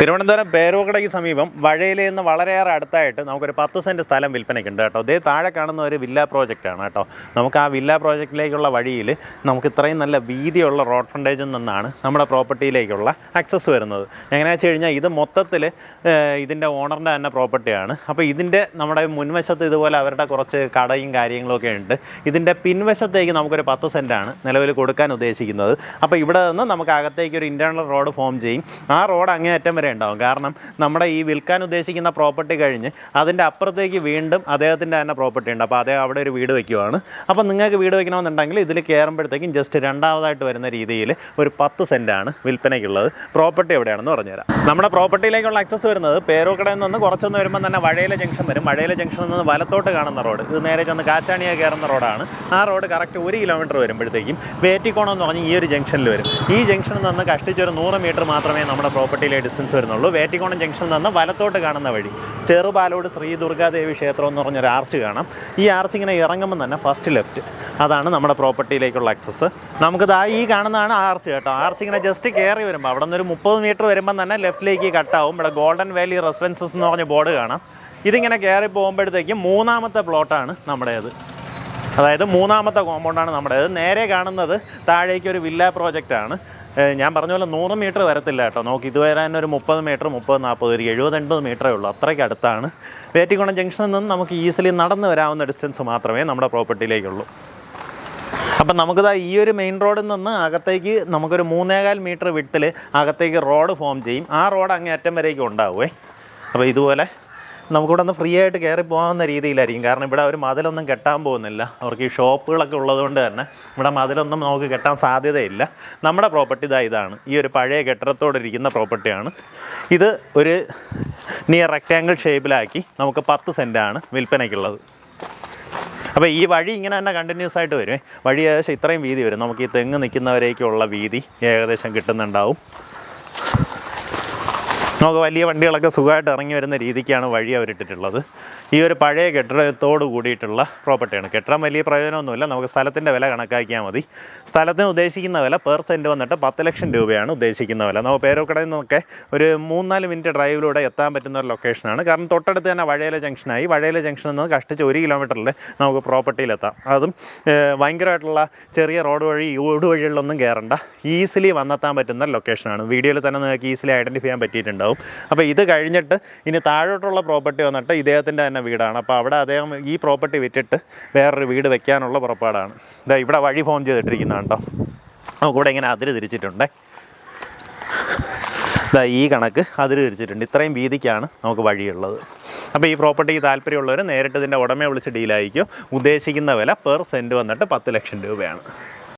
തിരുവനന്തപുരം പേരൂക്കടയ്ക്ക് സമീപം വഴയിലേ നിന്ന് വളരെയേറെ അടുത്തായിട്ട് നമുക്കൊരു പത്ത് സെന്റ് സ്ഥലം വിൽപ്പനയ്ക്കുണ്ട് കേട്ടോ. ഇതേ താഴെ കാണുന്ന ഒരു വില്ല പ്രോജക്റ്റാണ് കേട്ടോ. നമുക്ക് ആ വില്ല പ്രോജക്റ്റിലേക്കുള്ള വഴിയിൽ നമുക്ക് ഇത്രയും നല്ല വീതിയുള്ള റോഡ് ഫ്രണ്ടേജിൽ നിന്നാണ് നമ്മുടെ പ്രോപ്പർട്ടിയിലേക്കുള്ള ആക്സസ് വരുന്നത്. എങ്ങനെയാണെന്ന് വെച്ച് കഴിഞ്ഞാൽ ഇത് മൊത്തത്തിൽ ഇതിന്റെ ഓണറിന്റെ തന്നെ പ്രോപ്പർട്ടിയാണ് അപ്പോൾ ഇതിന്റെ നമ്മുടെ മുൻവശത്ത് ഇതുപോലെ അവരുടെ കുറച്ച് കടയും കാര്യങ്ങളൊക്കെ ഉണ്ട്. ഇതിന്റെ പിൻവശത്തേക്ക് നമുക്കൊരു പത്ത് സെന്റാണ് നിലവിൽ കൊടുക്കാൻ ഉദ്ദേശിക്കുന്നത്. അപ്പോൾ ഇവിടെ നിന്ന് നമുക്ക് അകത്തേക്ക് ഒരു ഇന്റേർണൽ റോഡ് ഫോം ചെയ്യും. ആ റോഡ് അങ്ങേയറ്റം വരെ ഉണ്ടാവും. കാരണം നമ്മുടെ ഈ വിൽക്കാൻ ഉദ്ദേശിക്കുന്ന പ്രോപ്പർട്ടി കഴിഞ്ഞ് അതിന്റെ അപ്പുറത്തേക്ക് വീണ്ടും അദ്ദേഹത്തിന്റെ തന്നെ പ്രോപ്പർട്ടി ഉണ്ട്. അപ്പോൾ അദ്ദേഹം അവിടെ ഒരു വീട് വയ്ക്കുവാണ് അപ്പോൾ നിങ്ങൾക്ക് വീട് വയ്ക്കണമെന്നുണ്ടെങ്കിൽ ഇതിൽ കയറുമ്പോഴത്തേക്കും ജസ്റ്റ് രണ്ടാമതായിട്ട് വരുന്ന രീതിയിൽ ഒരു പത്ത് സെന്റാണ് വിൽപ്പനയ്ക്കുള്ളത്. പ്രോപ്പർട്ടി എവിടെയാണെന്ന് പറഞ്ഞുതരാം. നമ്മുടെ പ്രോപ്പർട്ടിയിലേക്കുള്ള ആക്സസ് വരുന്നത് പേരൂക്കടയിൽ നിന്ന് കുറച്ചൊന്ന് വരുമ്പോൾ തന്നെ വഴയിലെ ജംഗ്ഷൻ വരും. വഴയിലെ ജംഗ്ഷനിൽ നിന്ന് വലത്തോട്ട് കാണുന്ന റോഡ് ഇത് നേരെ ചെന്ന് കാച്ചാണിയ കയറുന്ന റോഡാണ് ആ റോഡ് കറക്റ്റ് ഒരു കിലോമീറ്റർ വരുമ്പോഴത്തേക്കും വേറ്റിക്കോണം എന്ന് പറഞ്ഞ് ഈ ഒരു ജംഗ്ഷനിൽ വരും. ഈ ജംഗ്ഷനിൽ നിന്ന് കഷ്ടിച്ചൊരു നൂറ് മീറ്റർ മാത്രമേ നമ്മുടെ പ്രോപ്പർട്ടിയിലെ ഡിസ്റ്റൻസ് വരുന്നുള്ളൂ. വേറ്റിക്കോണം ജംഗ്ഷനിൽ നിന്ന് വലത്തോട്ട് കാണുന്ന വഴി ചെറുപാലോട് ശ്രീ ദുർഗാദേവി ക്ഷേത്രം എന്ന് പറഞ്ഞൊരു ആർച്ച് കാണാം. ഈ ആർച്ച് ഇങ്ങനെ ഇറങ്ങുമ്പോൾ തന്നെ ഫസ്റ്റ് ലെഫ്റ്റ് അതാണ് നമ്മുടെ പ്രോപ്പർട്ടിയിലേക്കുള്ള ആക്സസ് നമുക്ക് ദാ ഈ കാണുന്നതാണ് ആർച്ച് കേട്ടോ. ആർച്ച് ഇങ്ങനെ ജസ്റ്റ് കയറി വരുമ്പോൾ അവിടെ നിന്നൊരു മുപ്പത് മീറ്റർ വരുമ്പോൾ തന്നെ ലെഫ്റ്റിലേക്ക് കട്ടാവും. ഇവിടെ ഗോൾഡൻ വാലി റെസിഡൻസസ് എന്ന് പറഞ്ഞ ബോർഡ് കാണാം. ഇതിങ്ങനെ കയറി പോകുമ്പോഴത്തേക്കും മൂന്നാമത്തെ പ്ലോട്ടാണ് നമ്മുടേത്. അതായത് മൂന്നാമത്തെ കോമ്പൗണ്ടാണ് നമ്മുടേത്. നേരെ കാണുന്നത് താഴേക്ക് ഒരു വില്ല പ്രോജക്റ്റാണ് ഞാൻ പറഞ്ഞ പോലെ നൂറ് മീറ്റർ വരത്തില്ല കേട്ടോ. നോക്കി ഇത് വരാൻ ഒരു മുപ്പത് മീറ്റർ മുപ്പത് നാൽപ്പത് ഒരു എഴുപത് എൺപത് മീറ്ററേ ഉള്ളൂ. അത്രയ്ക്ക് അടുത്താണ്. വേറ്റിക്കുളം ജംഗ്ഷനിൽ നിന്ന് നമുക്ക് ഈസിലി നടന്ന് വരാവുന്ന ഡിസ്റ്റൻസ് മാത്രമേ നമ്മുടെ പ്രോപ്പർട്ടിയിലേക്കുള്ളൂ അപ്പം നമുക്കിതാ ഈ ഒരു മെയിൻ റോഡിൽ നിന്ന് അകത്തേക്ക് നമുക്കൊരു മൂന്നേകാൽ മീറ്റർ വിട്ടിൽ അകത്തേക്ക് റോഡ് ഫോം ചെയ്യും. ആ റോഡ് അങ്ങേ അറ്റം വരേക്കും ഉണ്ടാവുമേ അപ്പോൾ ഇതുപോലെ നമുക്കിവിടെ ഒന്ന് ഫ്രീ ആയിട്ട് കയറി പോകാവുന്ന രീതിയിലായിരിക്കും. കാരണം ഇവിടെ അവർ മതിലൊന്നും കെട്ടാൻ പോകുന്നില്ല. അവർക്ക് ഈ ഷോപ്പുകളൊക്കെ ഉള്ളതുകൊണ്ട് തന്നെ ഇവിടെ മതിലൊന്നും നമുക്ക് കെട്ടാൻ സാധ്യതയില്ല. നമ്മുടെ പ്രോപ്പർട്ടി ഇതാ ഇതാണ്. ഈ ഒരു പഴയ കെട്ടിടത്തോടിരിക്കുന്ന പ്രോപ്പർട്ടിയാണ് ഇത് ഒരു നിയർ റെക്റ്റാങ്കിൾ ഷേപ്പിലാക്കി നമുക്ക് പത്ത് സെന്റാണ് വിൽപ്പനയ്ക്കുള്ളത്. അപ്പോൾ ഈ വഴി ഇങ്ങനെ തന്നെ കണ്ടിന്യൂസ് ആയിട്ട് വരും. വഴി ഏകദേശം ഇത്രയും വീതി വരും. നമുക്ക് ഈ തെങ്ങ് നിൽക്കുന്നവരേക്കുള്ള വീതി ഏകദേശം കിട്ടുന്നുണ്ടാവും. നമുക്ക് വലിയ വണ്ടികളൊക്കെ സുഖമായിട്ട് ഇറങ്ങി വരുന്ന രീതിക്കാണ് വഴി അവരിട്ടിട്ടുള്ളത്. ഈ ഒരു പഴയ കെട്ടിടത്തോട് കൂടിയിട്ടുള്ള പ്രോപ്പർട്ടിയാണ്. കെട്ടിടം വലിയ പ്രയോജനമൊന്നുമില്ല. നമുക്ക് സ്ഥലത്തിന്റെ വില കണക്കാക്കിയാൽ മതി. സ്ഥലത്തിന് ഉദ്ദേശിക്കുന്ന വില പെർ സെന്റ് വന്നിട്ട് പത്ത് ലക്ഷം രൂപയാണ് ഉദ്ദേശിക്കുന്ന വില. നമുക്ക് പേരോക്കടയിൽ നിന്നൊക്കെ ഒരു മൂന്നാൽ മിനിറ്റ് ഡ്രൈവിലൂടെ എത്താൻ പറ്റുന്ന ഒരു ലൊക്കേഷനാണ്. കാരണം തൊട്ടടുത്ത് തന്നെ വഴയിലെ ജംഗ്ഷനായി. വഴയില ജംഗ്ഷനിൽ നിന്ന് കഷ്ടിച്ച് ഒരു കിലോമീറ്ററിൽ നമുക്ക് പ്രോപ്പർട്ടിയിലെത്താം അതും ഭയങ്കരമായിട്ടുള്ള ചെറിയ റോഡ് വഴി ഓട് വഴികളിലൊന്നും കയറണ്ട. ഈസിലി വന്നെത്താൻ പറ്റുന്ന ലൊക്കേഷനാണ്. വീഡിയോയിൽ തന്നെ നിങ്ങൾക്ക് ഈസിലി ഐഡന്റിഫൈ ചെയ്യാൻ പറ്റിയിട്ടുണ്ടാവും. അപ്പോൾ ഇത് കഴിഞ്ഞിട്ട് ഇനി താഴോട്ടുള്ള പ്രോപ്പർട്ടി വന്നിട്ട് ഇദ്ദേഹത്തിന്റെ തന്നെ വീടാണ്. അപ്പോൾ അവിടെ അദ്ദേഹം ഈ പ്രോപ്പർട്ടി വിറ്റിട്ട് വേറൊരു വീട് വെക്കാനുള്ള പുറപ്പാടാണ്. ഇതാ ഇവിടെ വഴി ഫോം ചെയ്തിട്ടിരിക്കുന്നതാണ് കേട്ടോ നമുക്കിവിടെ ഇങ്ങനെ അതിര് തിരിച്ചിട്ടുണ്ടേ. ഇതാ ഈ കണക്ക് അതിര് തിരിച്ചിട്ടുണ്ട്. ഇത്രയും വീതിക്കാണ് നമുക്ക് വഴിയുള്ളത്. അപ്പോൾ ഈ പ്രോപ്പർട്ടിക്ക് താല്പര്യമുള്ളവർ നേരിട്ട് ഇതിന്റെ ഉടമയെ വിളിച്ച് ഡീലായിരിക്കും. ഉദ്ദേശിക്കുന്ന വില പെർ സെന്റ് വന്നിട്ട് പത്ത് ലക്ഷം രൂപയാണ്.